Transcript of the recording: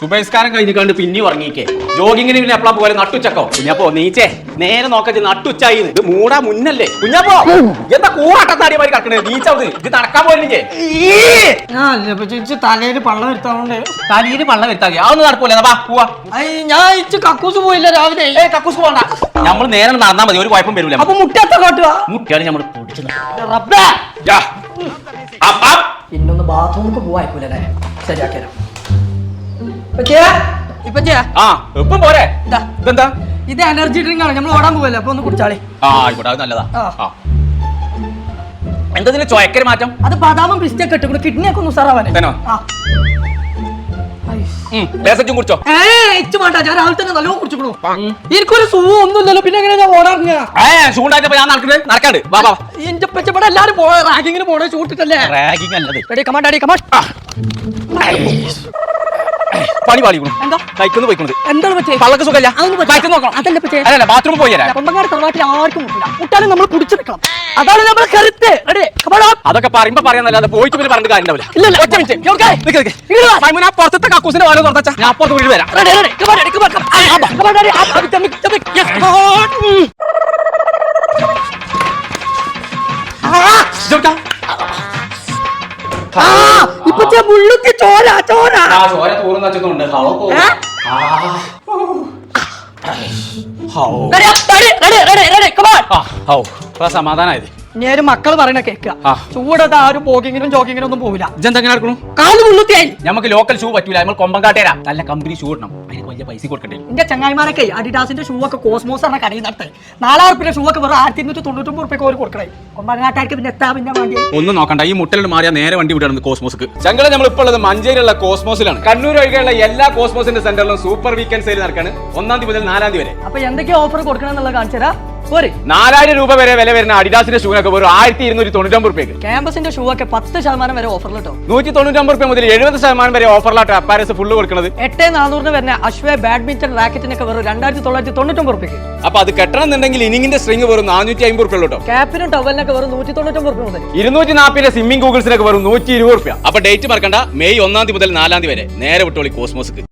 സുബൈസ്കാരം കഴിഞ്ഞ് കണ്ട് പിന്നെ ഉറങ്ങിക്കേ. ജോഗിങ്ങിന് പിന്നെ എപ്പോഴാ പോലെ നട്ടുച്ചക്കോ? കുഞ്ഞപ്പോ നീച്ചേ നേരെ നോക്കച്ച് നട്ടുച്ചായി ഇത് മൂടാ മുന്നല്ലേ? കുഞ്ഞപ്പോ എന്താ കൂറാട്ടത്താടി മാതിരി കിടക്കണേ നീച്ചത് ഇത് നടക്കാൻ പോയില്ലേ തലയിൽ പള്ളം വരുത്താറുണ്ട് തലയിൽ വെള്ളം വരുത്താതി. അതൊന്നും നടക്കൂല. വാ പോവാ. ഞാൻ ഇച്ച് കക്കൂസ് പോയില്ല രാവിലെ. ഏ കക്കൂസ് പോണ്ട. നമ്മൾ നേരെ നടന്നാ മതി. ഒരു കുഴപ്പം വരൂല. അപ്പൊ മുട്ടത്തെ കാട്ടുക? മുട്ടിയാണ് നമ്മൾ പൊടിച്ചത് പിന്നൊന്ന് ബാത്റൂമിൽ പോവായിക്കൂലേ ശരിയാക്കിയാലോ ഇപ്പച്ചേ ഇപ്പച്ചേ ആ എപ്പം പോരെ. ഇതാ. ഇതെന്താ? ഇത് എനർജി ഡ്രിങ്ക് ആണ്. നമ്മൾ ഓടാൻ പോവല്ലേ? അപ്പൊ ഒന്ന് കുടിച്ചാളി. ആ ആയിക്കോട്ടെ അത് നല്ലതാ. ആ. ആ. എന്താ ഇതിന് ചൊയക്കര് മാറ്റം? അത് ബദാമും പിസ്റ്റൊക്കെ ഇട്ട് കിഡ്നി ഒക്കെ ഒന്ന് ഉസാറാവാനേ തന്നോ? ആ. ഐസ്. ഉം, കുടിച്ചോ? ഏയ് ഇച്ച് വേണ്ട ഞാൻ രാവിലെ തന്നെ നല്ലോണം കുടിച്ചിക്കണു. എനിക്കൊരു സുഖം ഒന്നുമില്ലല്ലോ. പിന്നെ എങ്ങനെ ഞാൻ ഓടാറിഞ്ഞ ഏ ചൂണ്ടായിട്ടപ്പോ ഞാൻ നടക്കുന്നത് നടക്കാണ്ട്. വാ വാ. എന്റെ പെച്ചപ്പെടെ എല്ലാരും പോയ റാഗിങ്ങിന് പോണേ ചൂട്ടിട്ടല്ലേ റാഗിങ് അല്ലത്. റെഡി കമാ ഡാഡി കമാ പണി പാളി എന്താ കൈക്കൊന്ന് പോയിക്കുന്നത് എന്താണ് പറ്റേ പള്ളക്ക് സുഖമില്ല നോക്കണം അതല്ല പറ്റേ ബാത്റൂമിൽ പോയി തരാം കൊമ്പങ്ങാട് തറവാട്ടിൽ ആർക്കും മുട്ടില്ല മുട്ടാലും നമ്മൾ കുടിച്ചു വെക്കണം അതാണ് നമ്മൾ കരുത്ത് അതൊക്കെ പറയുമ്പോ പറയാന്നല്ലാതെ പോയിട്ട് പിന്നെ പറഞ്ഞിട്ട് കാര്യം ഉണ്ടാവില്ല പുറത്തത്തെ കക്കൂസിന്റെ വാൽ തുറച്ചാ ഞാൻ അപ്പുറത്ത് വീട് വരാം? ഇപ്പൊ മുള്ളുത്തി ചോര ആ, ചോര തൂറുന്ന പോ. ഏ? ആ. ഹൗ. റെഡി റെഡി റെഡി റെഡി കമാ ആ, ഹൗ. ഇപ്പൊ സമാധാനായത് ഞാൻ മക്കൾ പറയണ കേൾക്കുക. ആ. ഒരു ആരും ജോഗിങ്ങിനും ഒന്നും പോവില്ല. ഇതെന്തെങ്ങനെ നടക്കണു? കാൽ മുള്ളുത്തിയായി നമുക്ക് ലോക്കൽ ഷൂ പറ്റൂല. നമ്മൾ കൊമ്പം കാട്ടേരാ. നല്ല കമ്പനി ഷൂ ഇടണം. അതിന് വലിയ പൈസ കൊടുക്കണ്ടേ? എന്റെ ചങ്ങായിമാരൊക്കെ അഡിഡാസിന്റെ ഷൂ ഒക്കെ കോസ്മോസ് ആണ് കടയിൽ നടത്തേ നാലായിരം റുപ്യ ഷൂ ഒക്കെ വെറും ആയിരത്തി ഇരുന്നൂറ്റി തൊണ്ണൂറ്റൊമ്പത് റുപ്യക്ക് അവർ കൊടുക്കണേ. കൊമ്പനാട്ടാർക്ക് പിന്നെ എത്താ പിന്നെ വണ്ടി ഒന്നും നോക്കണ്ട. ഈ മുട്ടലിന് മാറിയാ നേരെ വണ്ടി വിടണം കോസ്മോസ്ക്ക് ചങ്കള നമ്മൾ ഇപ്പോൾ ഉള്ളത് മഞ്ചേരിയുള്ള കോസ്മോസിലാണ് കണ്ണൂർ ഒഴികെയുള്ള എല്ലാ കോസ്മോസിന്റെ സെന്ററിലും സൂപ്പർ വീക്കെൻഡ് സെയിൽ നടക്കാണ്. ഒന്നാം തീയതി മുതൽ നാലാം തീയതി വരെ. അപ്പൊ എന്തൊക്കെയാ ഓഫർ കൊടുക്കണം എന്നുള്ളത് കാണിച്ചുതരാ. പോരെ. നാലായിരം രൂപ വരെ വില വരുന്ന അഡിഡാസിന്റെ ഷൂനൊക്കെ വെറും ആയിരത്തി ഇരുന്നൂറ്റി തൊണ്ണൂറ്റൊമ്പത് റുപ്യക്ക്. ക്യാമ്പസിന്റെ ഷൂ ഒക്കെ പത്ത് ശതമാനം വരെ ഓഫറിൽ കേട്ടോ നൂറ്റി തൊണ്ണൂറ്റൊമ്പത് റുപ്യ മുതൽ എഴുപത് ശതമാനം വരെ ഓഫറിലാട്ടോ അപ്പാരസ് ഫുള്ള് കൊടുക്കുന്നത് എട്ട് നാനൂറിന് വരുന്ന അശ്വേ ബാഡ്മിന്റൺ റാക്കറ്റിനൊക്കെ വെറും രണ്ടായിരത്തി തൊള്ളായിരത്തി തൊണ്ണൂറ്റൊമ്പത് റുപ്യക്ക്. അപ്പൊ അത് കെട്ടണം എന്നുണ്ടെങ്കിൽ ഇനിങ്ങിന്റെ സ്ട്രിങ് വെറും നാനൂറ്റി അമ്പത് റുപ്യ കേട്ടോ ക്യാപ്പിനും ടവലിനൊക്കെ വെറും നൂറ്റി തൊണ്ണൂറ്റൊമ്പത് റുപ്യ മുതൽ. ഇരുന്നൂറ്റി നാൽപ്പതിന്റെ സ്വിമ്മിംഗ് ഗൂഗിൾസിനൊക്കെ വെറും നൂറ്റി ഇരുപത് റുപ്യ. അപ്പൊ ഡേറ്റ് മറക്കണ്ട. മെയ് ഒന്നാം തീയതി മുതൽ നാലാം തീയതി വരെ നേരെ വിട്ടോളി കോസ്മോസ്ക്ക്.